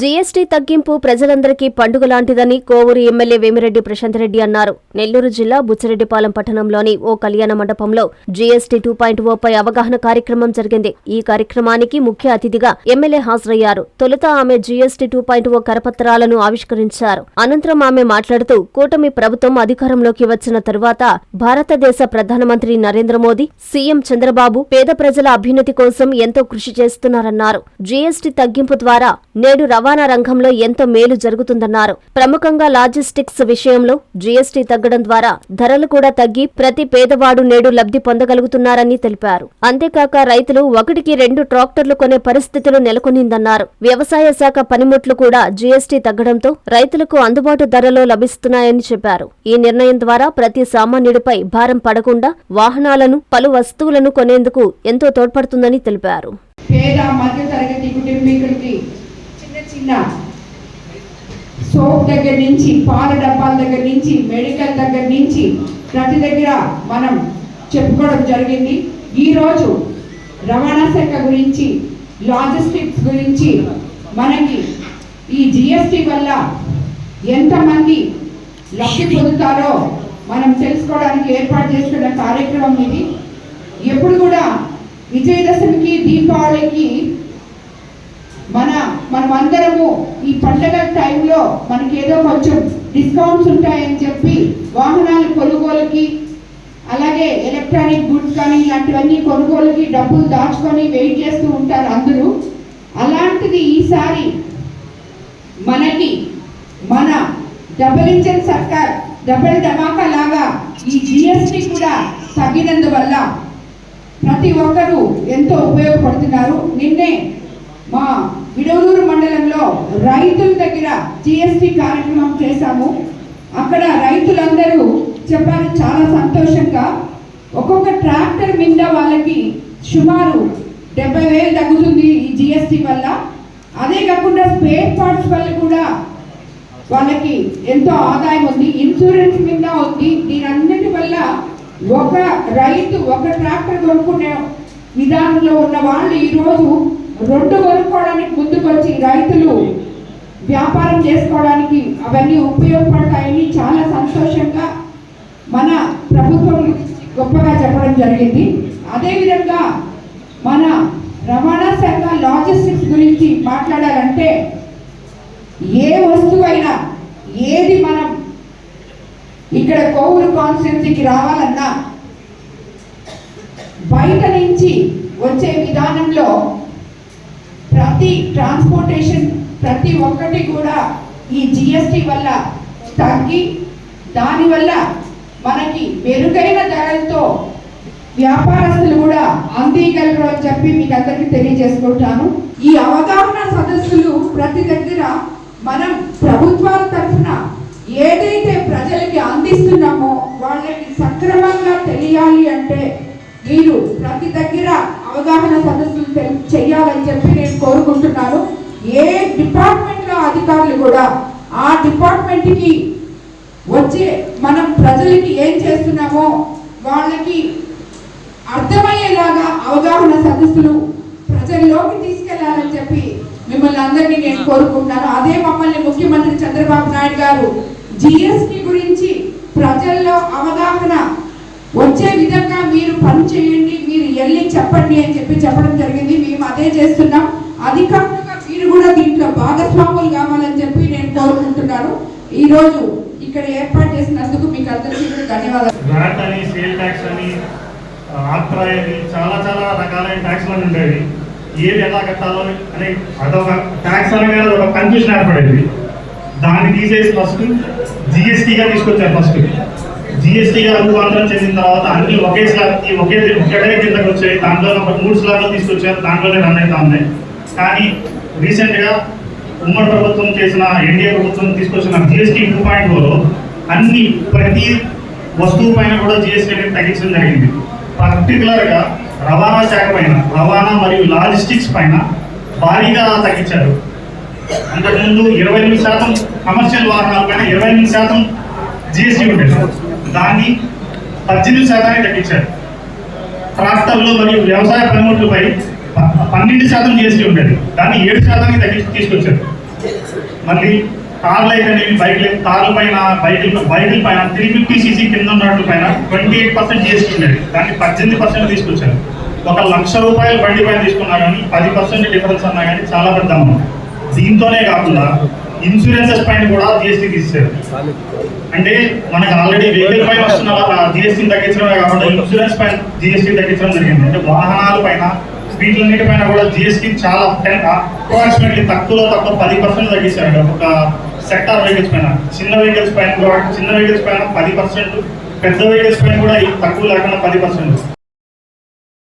GST తగ్గింపు ప్రజలందరికీ పండుగ లాంటిదని కోవూరు ఎమ్మెల్యే వేమిరెడ్డి ప్రశాంత్ రెడ్డి అన్నారు. నెల్లూరు జిల్లా బుచ్చిరెడ్డిపాలెం పట్టణంలోని ఓ కళ్యాణ మండపంలో జీఎస్టీ టూ పాయింట్ ఓపై అవగాహన కార్యక్రమం జరిగింది. ఈ కార్యక్రమానికి ముఖ్య అతిథిగా ఎమ్మెల్యే హాజరయ్యారు. తొలుత ఆమె జీఎస్టీ టూ పాయింట్ ఓ కరపత్రాలను ఆవిష్కరించారు. అనంతరం ఆమె మాట్లాడుతూ కూటమి ప్రభుత్వం అధికారంలోకి వచ్చిన తరువాత భారతదేశ ప్రధానమంత్రి నరేంద్ర మోదీ సీఎం చంద్రబాబు పేద ప్రజల అభ్యున్నతి కోసం ఎంతో కృషి చేస్తున్నారన్నారు. జీఎస్టీ తగ్గింపు ద్వారా నేడు రవాణా రంగంలో ఎంతో మేలు జరుగుతుందన్నారు. ప్రముఖంగా లాజిస్టిక్స్ విషయంలో జీఎస్టీ తగ్గడం ద్వారా ధరలు కూడా తగ్గి ప్రతి పేదవాడు నేడు లబ్ధి పొందగలుగుతున్నారని తెలిపారు. అంతేకాక రైతులు ఒకటికి రెండు ట్రాక్టర్లు కొనే పరిస్థితులు నెలకొనిందన్నారు. వ్యవసాయ శాఖ పనిముట్లు కూడా జీఎస్టీ తగ్గడంతో రైతులకు అందుబాటు ధరలో లభిస్తున్నాయని చెప్పారు. ఈ నిర్ణయం ద్వారా ప్రతి సామాన్యుడిపై భారం పడకుండా వాహనాలను పలు వస్తువులను కొనేందుకు ఎంతో తోడ్పడుతుందని తెలిపారు. పేద మధ్యతరగతి కుటుంబీకులకి చిన్న చిన్న సోప్ దగ్గర నుంచి పాల డబ్బాల దగ్గర నుంచి మెడికల్ దగ్గర నుంచి ప్రతి దగ్గర మనం చెప్పుకోవడం జరిగింది. ఈరోజు రవాణా శాఖ గురించి లాజిస్టిక్స్ గురించి మనకి ఈ జిఎస్టి వల్ల ఎంతమంది లబ్ధి పొందుతారో మనం తెలుసుకోవడానికి ఏర్పాటు చేసుకున్న కార్యక్రమం ఇది. ఎప్పుడు కూడా విజయదశమికి దీపావళికి మన మనం అందరము ఈ పండగ టైంలో మనకి ఏదో కొంచెం డిస్కౌంట్స్ ఉంటాయని చెప్పి వాహనాల కొనుగోలుకి అలాగే ఎలక్ట్రానిక్ గుడ్స్ కానీ ఇలాంటివన్నీ కొనుగోలుకి డబ్బులు దాచుకొని వెయిట్ చేస్తూ ఉంటారు అందరూ. అలాంటిది ఈసారి మనకి మన డబుల్ ఇంజన్ సర్కార్ డబుల్ ధమాకా లాగా ఈ జిఎస్టి కూడా తగ్గినందువల్ల ప్రతి ఒక్కరూ ఎంతో ఉపయోగపడుతున్నారు. నిన్నే మా విడవలూరు మండలంలో రైతుల దగ్గర జిఎస్టి కార్యక్రమం చేశాము. అక్కడ రైతులందరూ చెప్పారు చాలా సంతోషంగా. ఒక్కొక్క ట్రాక్టర్ మీద వాళ్ళకి సుమారు డెబ్బై వేలు తగ్గుతుంది ఈ జిఎస్టి వల్ల. అదే కాకుండా స్పేర్ పార్ట్స్ వల్ల కూడా వాళ్ళకి ఎంతో ఆదాయం ఉంది. ఇన్సూరెన్స్ మీద ఉంది. దీని వల్ల ఒక రైతు ఒక ట్రాక్టర్ కొనుక్కునే విధానంలో ఉన్న వాళ్ళు ఈరోజు రెండు కొనుక్కోవడానికి ముందుకొచ్చి రైతులు వ్యాపారం చేసుకోవడానికి అవన్నీ ఉపయోగపడతాయని చాలా సంతోషంగా మన ప్రభుత్వం గొప్పగా చెప్పడం జరిగింది. అదేవిధంగా మన రవాణా శాఖ లాజిస్టిక్స్ గురించి మాట్లాడాలంటే ఏ వస్తువైనా ఏది మనం ఇక్కడ కోవూరు కాన్స్టిట్యున్సీకి రావాలన్నా బయట నుంచి వచ్చే విధానంలో ప్రతి ట్రాన్స్పోర్టేషన్ ప్రతి ఒక్కటి కూడా ఈ జిఎస్టి వల్ల తగ్గి దానివల్ల మనకి మెరుగైన ధరలతో వ్యాపారస్తులు కూడా అందియగలరు అని చెప్పి మీకు అందరికీ తెలియజేసుకుంటాను. ఈ అవగాహన సదస్సులు ప్రతి దగ్గర మనం ప్రభుత్వాల తరఫున ఏదైతే ప్రజలకి అందిస్తున్నామో వాళ్ళకి సక్రమంగా తెలియాలి అంటే మీరు ప్రతి దగ్గర అవగాహన సదస్సులు చేయాలని చెప్పి నేను కోరుకుంటున్నాను. ఏ డిపార్ట్మెంట్లో అధికారులు కూడా ఆ డిపార్ట్మెంట్కి వచ్చే మనం ప్రజలకి ఏం చేస్తున్నామో వాళ్ళకి అర్థమయ్యేలాగా అవగాహన సదస్సులు ప్రజల్లోకి తీసుకెళ్ళాలని చెప్పి మిమ్మల్ని అందరినీ నేను కోరుకుంటున్నాను. అదే మమ్మల్ని ముఖ్యమంత్రి చంద్రబాబు నాయుడు గారు జిఎస్టి గురించి ప్రజల్లో అవగాహన వచ్చే విధంగా మీరు పని చేయండి మీరు వెళ్ళి చెప్పండి అని చెప్పి చెప్పడం జరిగింది. మేము అదే చేస్తున్నాం. అధికారులుగా మీరు కూడా దీంట్లో భాగస్వాములు కావాలని చెప్పి నేను కోరుకుంటున్నాను. ఈ రోజు ఇక్కడ ఏర్పాటు చేసినందుకు మీకు అందరికీ ధన్యవాదాలు. వ్యాట్ అని సేల్ ట్యాక్స్ అని ఆత్రా అని చాలా చాలా రకాలైన ట్యాక్స్లు ఉండేవి. ఏది ఎలా కట్టాలో అని అదొక ట్యాక్స్ అనగానే ఒక కన్ఫ్యూజన్ ఏర్పడేది. దాన్ని తీసేసి ఫస్ట్ జిఎస్టీగా తీసుకొచ్చారు ఫస్ట్ జిఎస్టీగా రూపాంతరం చేసిన తర్వాత అన్ని ఒకే స్లాబ్కి ఒకే ఒకటే కిందకి వచ్చాయి. దాంట్లో ఒక మూడు స్లాబ్లు తీసుకొచ్చారు. దాంట్లోనే రన్ అవుతా ఉన్నాయి. కానీ రీసెంట్గా ఉమ్మడి ప్రభుత్వం చేసిన ఎన్డీఏ ప్రభుత్వం తీసుకొచ్చిన జిఎస్టీ టూ పాయింట్ ఫోర్లో అన్ని ప్రతి వస్తువు పైన కూడా జిఎస్టీ అనేది తగ్గించడం జరిగింది. పర్టికులర్గా రవాణా శాఖ పైన రవాణా మరియు లాజిస్టిక్స్ పైన భారీగా తగ్గించారు. అంతకుముందు ఇరవై ఎనిమిది శాతం కమర్షియల్ వాహనాల పైన ఇరవై ఎనిమిది శాతం జిఎస్టీ ఉండేది. దాన్ని పద్దెనిమిది శాతానికి తగ్గించారు. ట్రాక్టర్లు మరియు వ్యవసాయ పనిముట్లపై ప- పన్నెండు శాతం జిఎస్టీ ఉండేది. దాన్ని ఏడు శాతానికి తగ్గించి తీసుకొచ్చారు. మళ్ళీ కార్లు అయితేనేవి బైక్లు కార్ల పైన బైకుల బైకుల పైన త్రీ ఫిఫ్టీ సీసీ కింద ఉన్నట్ల పైన ట్వంటీ ఎయిట్ పర్సెంట్ జిఎస్టీ ఉండేది. దాన్ని పద్దెనిమిది పర్సెంట్ తీసుకొచ్చారు. ఒక లక్ష రూపాయలు బండి పైన తీసుకున్నా కానీ పది పర్సెంట్ డిఫరెన్స్ అన్నా కానీ చాలా పెద్ద అమౌంట్. దీంతోనే కాకుండా ఇన్సూరెన్సెస్ పైన కూడా జిఎస్టీ తీసేశారు. అంటే మనకు ఆల్రెడీ వెహికల్ పైన వస్తున్న జిఎస్టీ తగ్గించడమే కాకుండా ఇన్సూరెన్స్ పైన జిఎస్టీ తగ్గించడం జరిగింది. అంటే వాహనాల పైన వీటిలన్నిటి పైన కూడా జిఎస్టీ చాలా అప్రాక్సిమేట్లీ తక్కువలో తక్కువ పది పర్సెంట్ తగ్గించారండి. ఒక సెక్టార్ వెహికల్స్ పైన చిన్న వెహికల్స్ పైన చిన్న వెహికల్స్ పైన పది పర్సెంట్ పెద్ద వెహికల్స్ పైన కూడా తక్కువ లేకుండా పది percent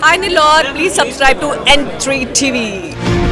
Hi Nilor, please subscribe to N3 TV.